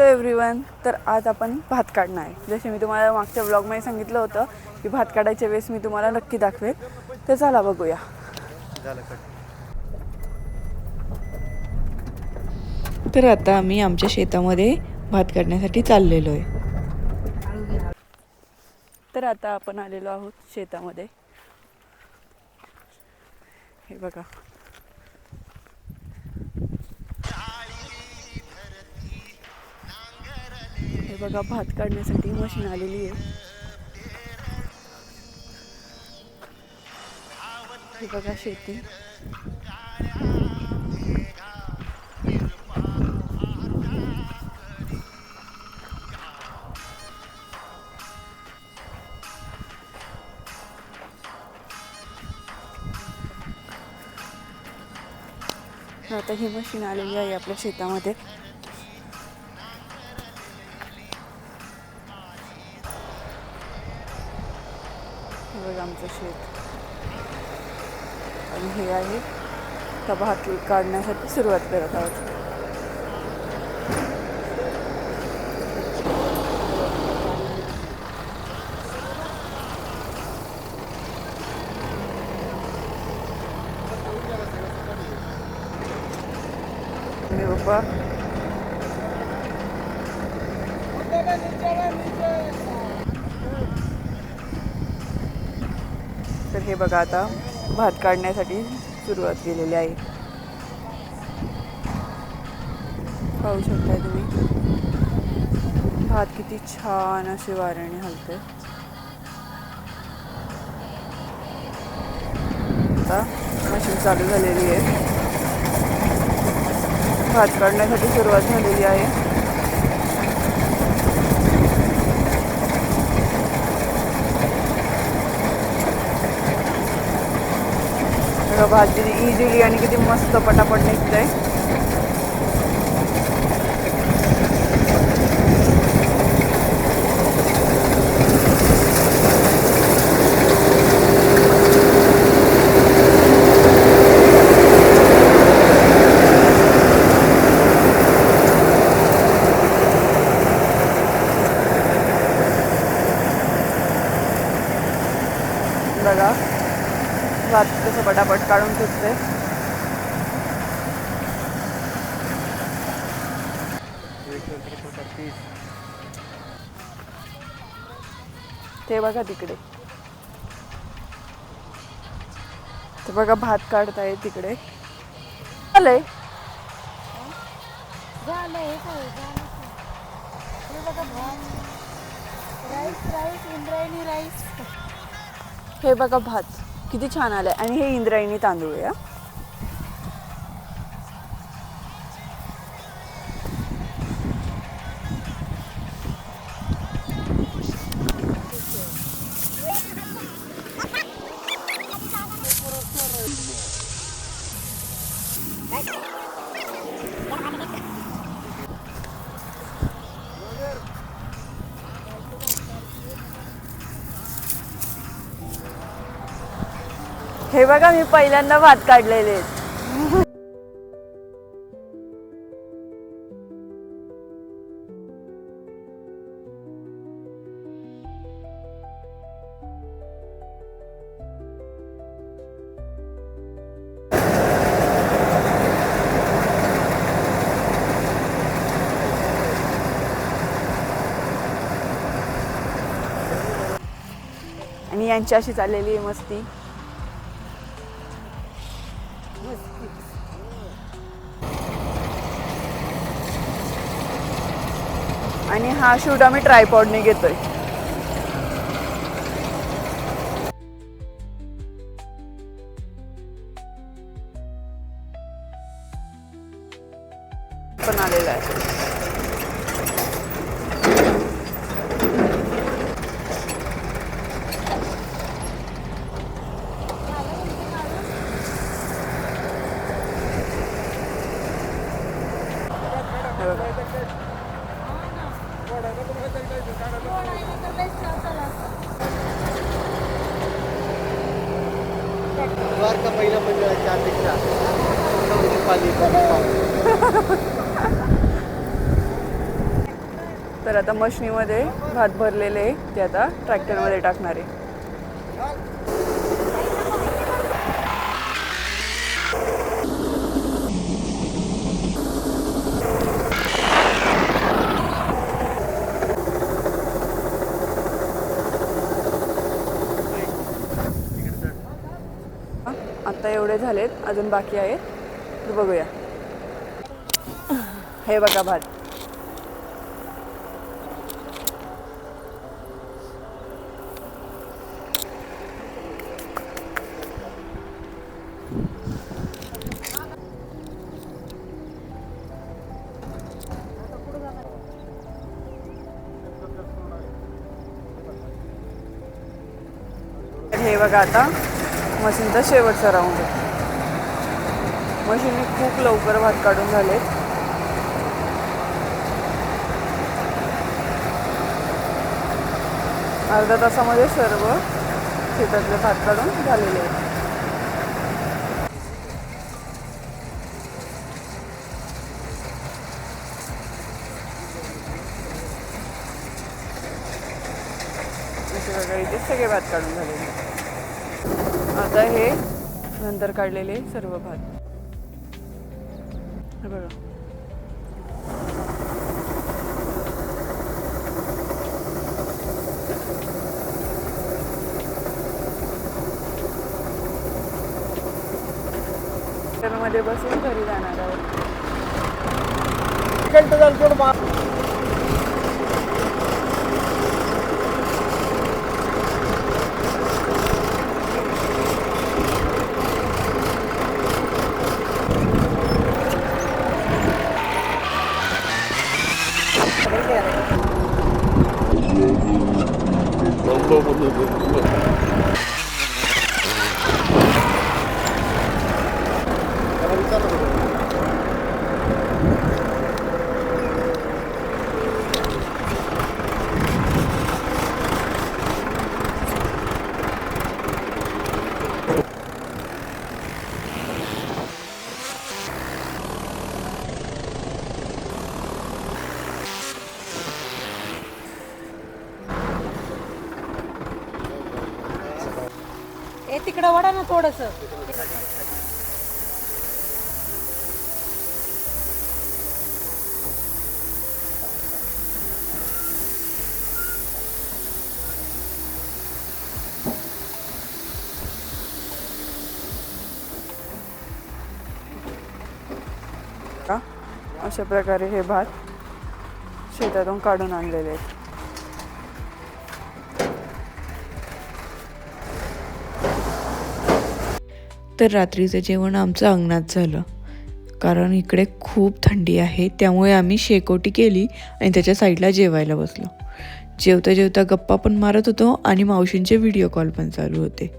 Hello everyone तर आज आपण भात काढणार आहे. जसे मी तुम्हाला मागच्या ब्लॉगमध्ये सांगितलं होतं की भात काढायच्या वेळेस मी तुम्हाला नक्की दाखवेल. तर चला बघूया. तर आता आम्ही आमच्या शेतामध्ये भात काढण्यासाठी चाललेलो आहे. तर आता आपण आलेलो आहोत शेतामध्ये. हे बघा. बघा भात काढण्यासाठी मशीन आलेली आहे. हे बघा शेती. आता ही मशीन आलेली आहे आपल्या शेतामध्ये. हे आमचं शेत. आणि हे आहे त्या भात काढण्यासाठी सुरुवात करत आहोत. मी पप्पा तर हे बघा आता भात काढण्यासाठी सुरुवात केलेली आहे. पाहू शकताय तुम्ही? भात किती छान असे वाऱ्याने हलते आता मशीन चालू झालेली आहे. भात काढण्यासाठी सुरुवात झालेली आहे. भाजी भात इझिली आणि किती मस्त पटापट निघतंय बघा भात कसं तीस ते बघा तिकडे. ते बघा भात काढताय तिकडे. आलंय हे बघा भात. Rice rice Indrayani rice. हे बघा भात. किती छान आलंय. आणि हे इंद्रायणी तांदूळ आहे हे बघा मी पहिल्यांदा भात काढलेले आहेत. आणि यांची अशी चाललेली आहे मस्ती. आणि हा शूट आम्ही ट्रायपॉडने घेतोय. द्वारका मंडळाच्या अध्यक्षा तर आता मशनीमध्ये भात भरलेले ते आता ट्रॅक्टरमध्ये टाकणार आहे. आता एवढे झालेत अजून बाकी आहेत. तर बघूया. हे बघा भात. हे बघा आता. मशीनचा शेवटचा राऊंड आहे. मशीनने खूप लवकर भात काढून झालेत अर्ध्या तासामध्ये सर्व शेतातले भात काढून झालेले आहेत. इथे सगळे भात काढून झालेले आता हे नंतर काढलेले सर्व भात. हे बघा. मध्ये बसून घरी जाणार आहोत. तिकडं वडा ना थोडस. अशा प्रकारे हे भात शेतातून काढून आणलेले आहेत. तर रात्रीचं जेवण आमचं अंगणात झालं. कारण इकडे खूप थंडी आहे त्यामुळे आम्ही शेकोटी केली आणि त्याच्या साईडला जेवायला बसलो. जेवता जेवता गप्पा पण मारत होतो आणि मावशींचे व्हिडिओ कॉल पण चालू होते.